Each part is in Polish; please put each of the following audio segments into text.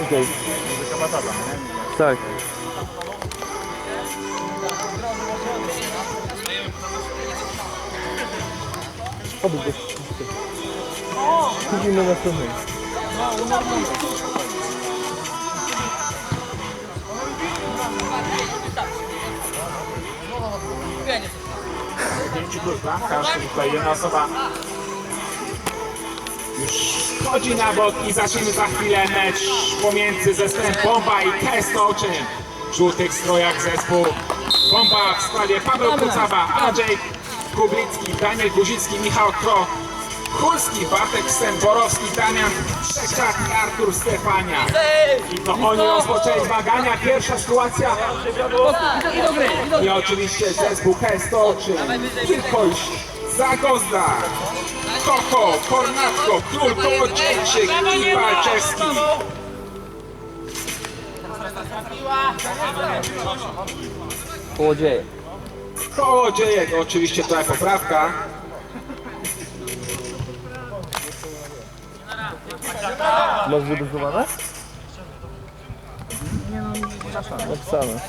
Okej. Okay. Tak. Oby go Kupimy następny. Pięć plus jedna osoba chodzi na bok i zaczniemy za chwilę mecz pomiędzy zespołem Bomba i Kestoczyn. W żółtych strojach zespół Bomba w składzie Paweł Kucaba, Andrzej Kublicki, Daniel Guzicki, Michał Kro, Kulski, Bartek Stęporowski, Damian Trzeciak i Artur Stefania. I to oni rozpoczęli zmagania. Pierwsza sytuacja i oczywiście zespół Kestoczyn, Wilkoś, Zagozda, Koko, Kornatko, Król, Kołodziejczyk i Walczewski. Kołodzieje. Kołodziejek, oczywiście tutaj poprawka. Masz wydrukowane? Napisane.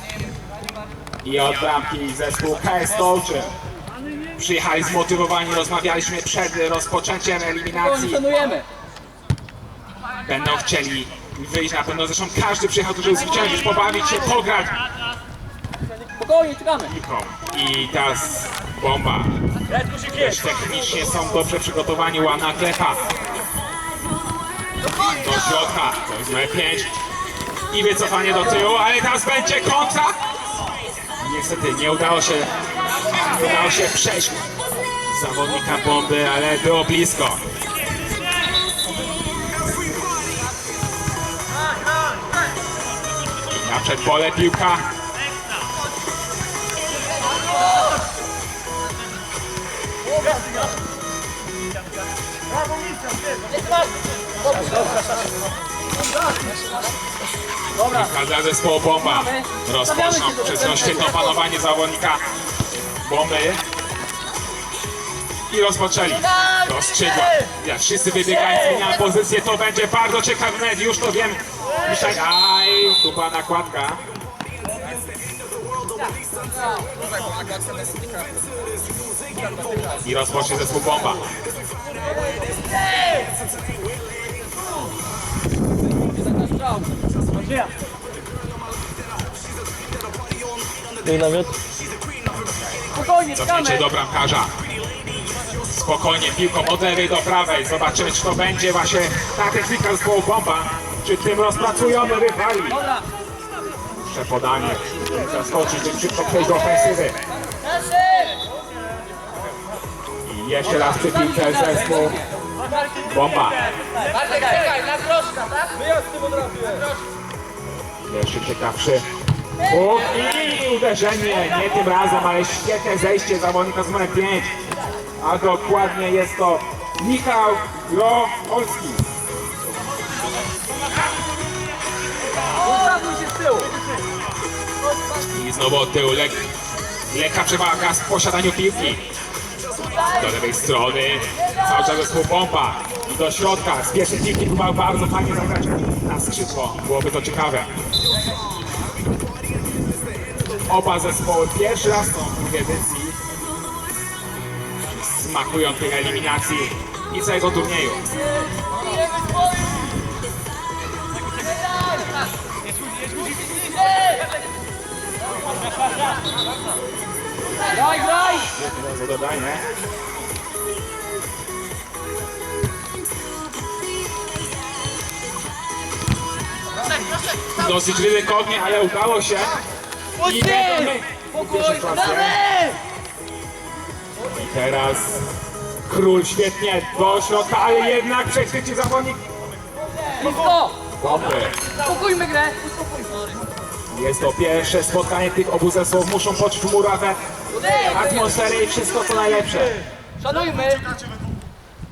I od bramki zespół KS Dolczy. Przyjechali zmotywowani, rozmawialiśmy przed rozpoczęciem eliminacji. Szanujemy. Będą chcieli wyjść na pewno, zresztą każdy przyjechał tu, żeby zwyciężyć, pobawić się, pograć Spokojnie, czekamy. piłką. I teraz bomba. Też technicznie są dobrze przygotowani, ładna klepa. Do środka, to jest numer 5. I wycofanie do tyłu, ale teraz będzie kontra. Niestety nie udało się, udało się przejść zawodnika bomby, ale było blisko. I na przedpole piłka. Piłka dla zespołu bomba. Rozpoczną przez to świetne opanowanie zawodnika bomby. I rozpoczęli. Do skrzydła. Jak wszyscy wybiegają, zmieniają pozycję, to będzie bardzo ciekawy mecz, już to wiem. Dzisiaj, aj, tu była nakładka. I rozpocznie zespół bomba. I namiot? Spokojnie, do bramkarza. Spokojnie, piłką od lewej do prawej. Zobaczymy, czy to będzie właśnie ta technika zespołu bomba. Czy tym rozpracujemy rywali. Przepodanie. Zaskoczyć, żeby szybko przejść do ofensywy. I jeszcze raz przy piłce zespół bomba. Tak? Jeszcze ciekawszy. I uderzenie, nie tym razem, ale świetne zejście zawodnika z numerem 5. A dokładnie jest to Michał tyłu. I znowu od tyłu lek, lekka przewaga w posiadaniu piłki. Do lewej strony cały czas zespół bomba. I do środka z pierwszej piłki próbował bardzo fajnie zagrać na skrzydło. Byłoby to ciekawe. Oba zespoły pierwszy raz są w drugiej edycji. Smakują tej eliminacji i całego turnieju. Graj, graj. Zadanie. Dosyć ryzykownie, ale udało się. Pierwsze sytuacje. I teraz król świetnie do środka, ale jednak przechwyci zawodnik Blisko. bomby. Spokójmy grę. Jest to pierwsze spotkanie tych obu zespołów. Muszą poczuć murawę, atmosferę i wszystko co najlepsze. Szanujmy.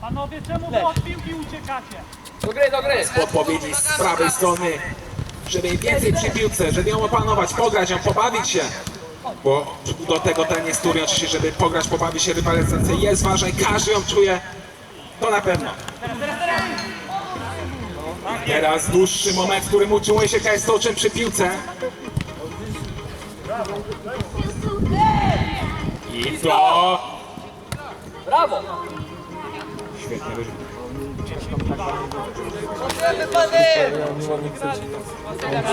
Panowie, czemu wy od piłki uciekacie? Do gry, do gry. podpowiedzi z prawej strony, żeby więcej przy piłce, żeby ją opanować, pograć ją, pobawić się. Bo do tego ten jest turniej oczywiście, żeby pograć, pobawić się, rywalizacja jest ważna i każdy ją czuje, to na pewno. Teraz dłuższy moment, w którym utrzymuje się Kajstoczyn przy piłce. I to... Brawo! Świetnie wyszło.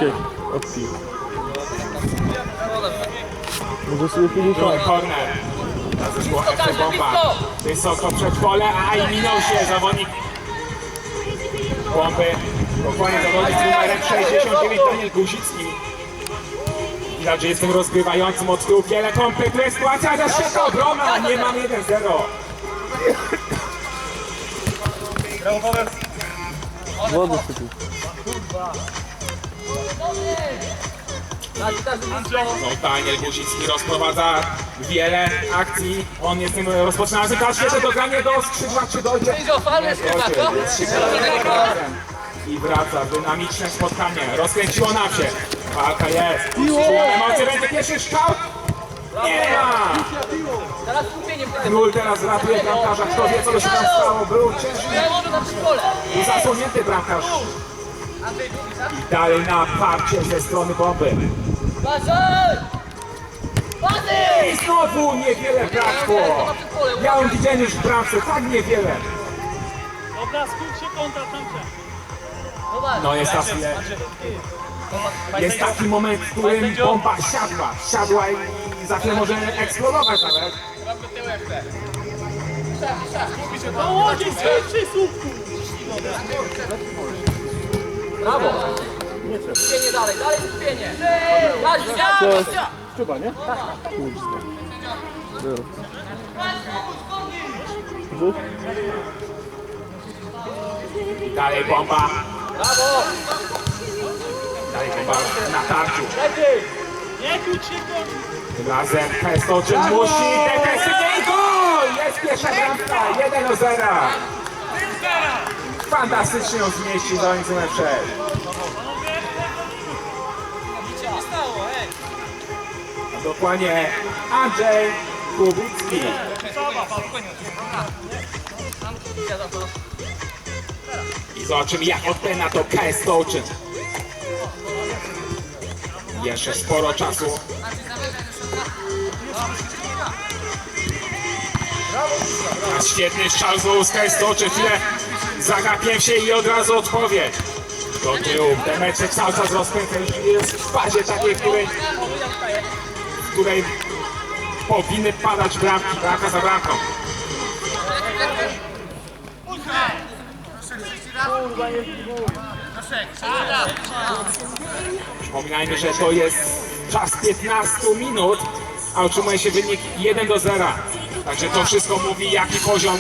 Się odpił. Może sobie kiedyś Drugi corner. Zeszło FC Bomba. Wysoko przed pole, a i minął się zawodnik bomby. Dokładnie zawodnik z numerem 69 Daniel Guzicki. Widać, że jestem rozgrywającym od tyłu. Wiele kompletuje sytuacja, ale świetna obrona. Nie mam 1-0. Wodę sypił. Daj, daj, blisko. No, Daniel Guzicki rozprowadza wiele akcji. On jest tym rozpoczynającym. Teraz świetne dogranie do skrzydła. Czy dojdzie? I wraca. Dynamiczne spotkanie. Rozkręciło nam się. Walka jest. Czułem emocje. Będzie pierwszy strzał. Nie ma. Teraz skupieniem teraz ratuje bramkarza. Kto wie, co się tam stało. Był ciężki. Ja na zasłonięty bramkarz. I dalej naparcie ze strony bomby. I znowu niewiele brakło. Miałem widzieć już w bramce. Tak niewiele. Dobra, skup się tamte. Zobacz. No jest ta chwilę. Jest taki moment, w którym bomba siadła. Siadła i za chwilę może eksplodować nawet. Dołodzić się przy słupku. Brawo! Skupienie dalej, dalej skupienie. Daj, To daj, jest chyba, nie? Rzuć. Dalej bomba. Brawo! Dalej bomba na tarciu. Nie kłóć się go. Tym razem Pestoczyn musi defensywnie i gol! Jest pierwsza bramka, 1 do 0. Fantastycznie ją zmieścił za 6. Dokładnie Andrzej Kubicki. I zobaczymy jak na to KS Tołczyn. Jeszcze sporo czasu. A świetny strzał z łuska jest to, czy chwilę zagapiłem się i od razu odpowiedź. Do tyłu, ten meczek cały czas już jest w fazie takiej, w której, w której powinny padać bramki, bramka za bramką. Przypominajmy, że to jest czas 15 minut, a otrzymuje się wynik 1 do 0. Także to wszystko mówi, jaki poziom,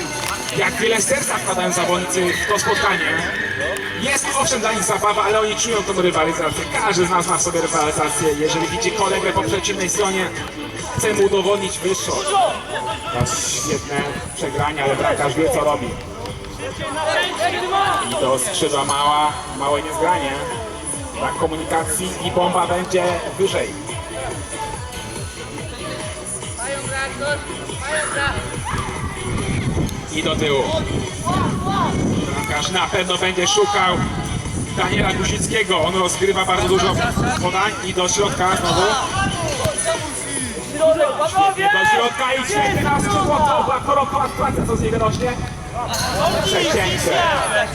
jak wiele serca wkładają zawodnicy w to spotkanie. Jest owszem dla nich zabawa, ale oni czują tą rywalizację. Każdy z nas ma w sobie rywalizację. Jeżeli widzi kolegę po przeciwnej stronie, chce mu udowodnić wyższość. Teraz świetne przegranie, ale bramkarz wie co robi. I do skrzydła mała, małe niezgranie. Brak komunikacji i bomba będzie wyżej. I do tyłu. Bramkarz na pewno będzie szukał Daniela Guzickiego. On rozgrywa bardzo dużo podań i do środka znowu. Do środka i świetnie na skrzydło. To była korokowa sytuacja, co z niego rośnie. Przecięcie.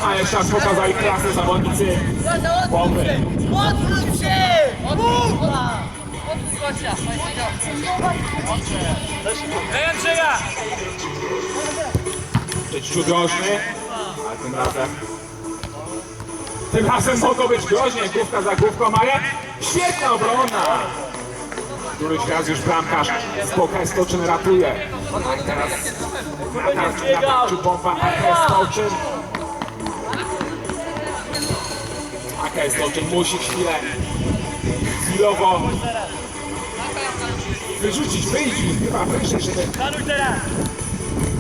A jeszcze raz pokazali klasę zawodnicy bomby. Odwróć się! Odwróć! Odwróć gościa! Andrzeja! Być groźny, ale tym razem tym razem mogło być groźnie, główka za główką, ale świetna obrona! Któryś raz już bramkarz z boka Stoczyn ratuje. A teraz na tarczy, bomba AKS Stoczyn. AKS Stoczyn musi chwilę, chwilowo wyrzucić, wyjść chyba wyżej, żeby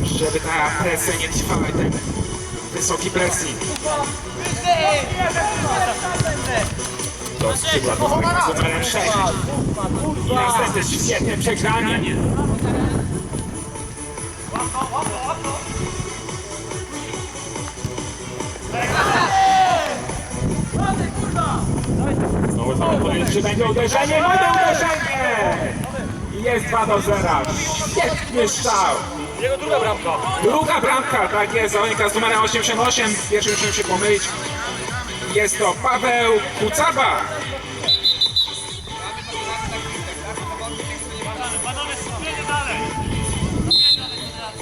żeby ta presja nie trwała i ten wysoki presji. Do skrzydła do z numerem 6. I następne świetne przegranie. Znowu zamknąć, czy będzie uderzenie? Będzie uderzenie! I Jest 2 do 0. Świetny strzał. Jego druga bramka. Druga bramka, tak jest, zawodnika z numerem 88. Pierwszy musimy się pomylić. Jest to Paweł Kucaba.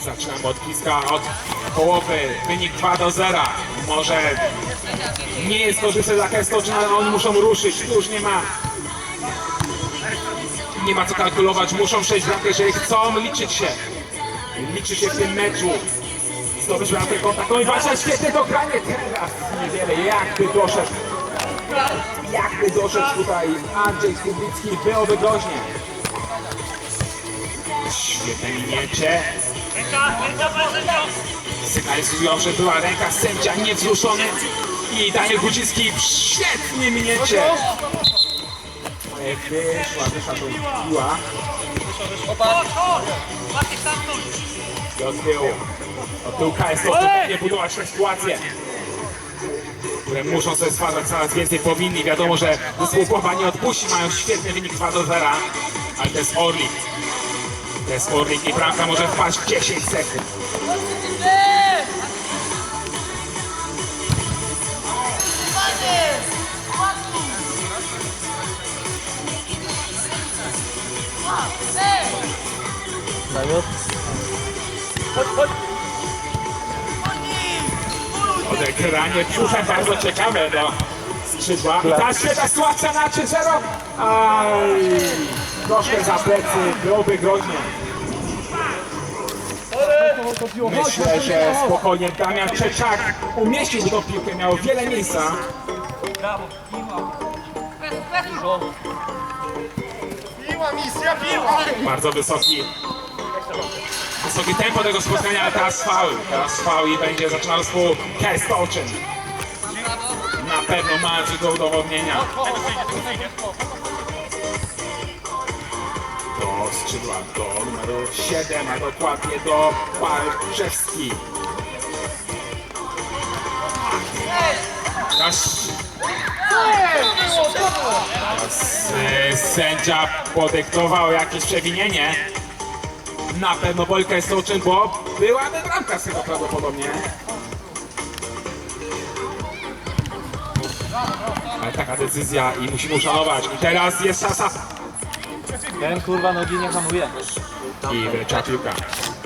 Zaczynamy od bliska, od połowy. Wynik 2 do 0. Może nie jest korzystny dla Kestoczyn, ale oni muszą ruszyć. Już nie ma nie ma co kalkulować. Muszą przejść bramkę, jeżeli chcą liczyć się. Liczyć się w tym meczu. Zdobyć bramkę kontaktową i walczyć świetne dogranie teraz. Niewiele. Jakby doszedł. Jakby doszedł tutaj Andrzej Kubicki, byłoby groźnie. Świetne minięcie. Sygnalizują, że była ręka sędzia niewzruszony i Daniel Guciski świetnie minięcie. Wyszła, wyszła to piła Chodź, chodź. Od tyłu. Od tyłu KSO nie budować te sytuacje, które muszą sobie stwarzać coraz więcej powinni. Wiadomo, że zespół Głowa nie odpuści, mają świetny wynik 2 do 0, ale to jest Orlik. To jest Orlik i bramka może wpaść w 10 sekund. Odegranie brzuchem bardzo ciekawe do skrzydła. I ta świetna sytuacja na 3-0. Aj, troszkę za plecy, byłoby groźnie. Myślę, że spokojnie Damian Czeczak umieściłby tą piłkę, miał wiele miejsca. Bardzo wysoki, wysoki tempo tego spotkania, ale teraz faul. Teraz faul i będzie zaczynał zespół Kestoczyn. Na pewno ma do udowodnienia. Do skrzydła, do numeru 7, a dokładnie do Balczewski. Teraz sędzia podyktował jakieś przewinienie. Na pewno Wojka jest oczyn, bo byłaby bramka z tego prawdopodobnie. Ale taka decyzja i musimy uszanować. I teraz jest szansa. Ten kurwa nogi nie hamuje. I wyleciała piłka.